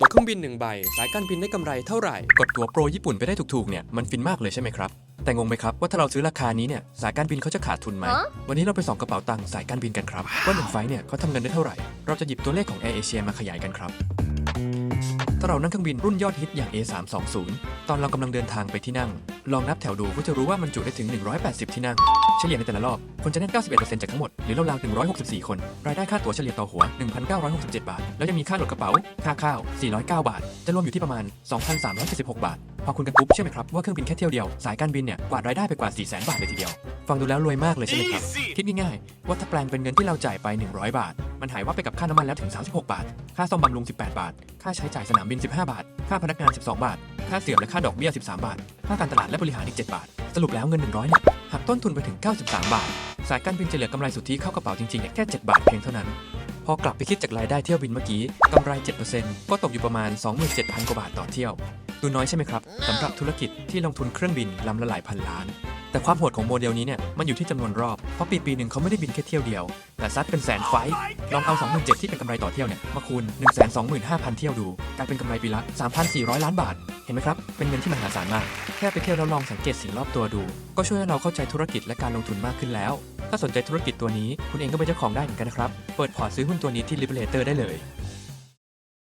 ตั๋วเครื่องบินหนึ่งใบสายการบินได้กำไรเท่าไหร่ กดตั๋วโปรญี่ปุ่นไปได้ถูกๆเนี่ยมันฟินมากเลยใช่ไหมครับ แต่งงไหมครับว่าถ้าเราซื้อราคานี้เนี่ยสายการบินเขาจะขาดทุนไหมฮะวันนี้เราไปส่องกระเป๋าตังค์สายการบินกันครับว่าหนึ่งไฟล์เนี่ยเขาทำเงินได้เท่าไหร่ เราจะหยิบตัวเลขของ Air Asia มาขยายกันครับ ถ้าเรานั่งเครื่องบินรุ่นยอดฮิตอย่าง A320 ตอนเรากำลังเดินทางไปที่นั่ง ลองนับแถวดูก็จะรู้ว่ามันจุได้ถึง 180 ที่นั่ง เฉลี่ยในแต่ละรอบ คนจะนั่ง91%จากทั้งหมด หรือราวๆ164 คน รายได้ค่าตั๋วเฉลี่ยต่อหัว 1,967 บาท แล้วยังมีค่าโหลดกระเป๋า ค่าข้าว 409 บาท จะรวมอยู่ที่ประมาณ 2,376 บาท พอคุณกันปุ๊บเชื่อไหมครับว่าเครื่องบินแค่เที่ยวเดียว สายการบินเนี่ยกวาดรายได้ไปกว่า 400,000 บาทเลยทีเดียว ฟังดูแล้วรวยมากเลยใช่ไหมครับ คิดง่ายๆว่าถ้าแปลงเป็นเงินที่เราจ่ายไป 100 บาท มันหายว่าไปกับค่าน้ำมันแล้วถึง 36 บาท ค่าซ่อมบำรุง 18 บาท ค่าใช้จ่ายสนามบิน 15 บาท ค่าพนักงาน 12 บาท ค่าเสื่อมและค่าดอกเบี้ย 13 บาท ค่าการตลาดและบริหารอีก 7 บาท สรุปแล้วเงิน 100เนี่ยหักต้นทุนไปถึง 93 บาท สายการบินจะเหลือกำไรสุทธิเข้ากระเป๋าจริงๆเนี่ยแค่ 7 บาทเพียงเท่านั้น พอกลับไปคิดจากรายได้เที่ยวบินเมื่อกี้กำไร 7%ก็ตกอยู่ประมาณ 27,000 กว่าบาทต่อเที่ยว ดูน้อยใช่ไหมครับสำหรับธุรกิจที่ลงทุนเครื่องบินลำละหลายพันล้าน แต่ความโหดของโมเดลนี้เนี่ยมันอยู่ที่จำนวนรอบ เพราะปีปีหนึ่งเขาไม่ได้บินแค่เที่ยวเดียว แต่ซัดเป็นแสนไฟล์ลองเอา 27,000ที่เป็นกำไรต่อเที่ยวเนี่ยมาคูณ 125,000 เที่ยวดูกลายเป็นกำไรปีละ 3,400 ล้านบาท เห็นไหมครับ เป็นเงินที่มหาศาลมาก แค่ไปเที่ยวแล้วลองสังเกตสิ่งรอบตัวดู ก็ช่วยให้เราเข้าใจธุรกิจและการลงทุนมากขึ้นแล้ว ถ้าสนใจธุรกิจตัวนี้ คุณเองก็เป็นเจ้าของได้เหมือนกันนะครับ เปิดพอร์ตซื้อหุ้นตัวนี้ที่ Liberator ได้เลย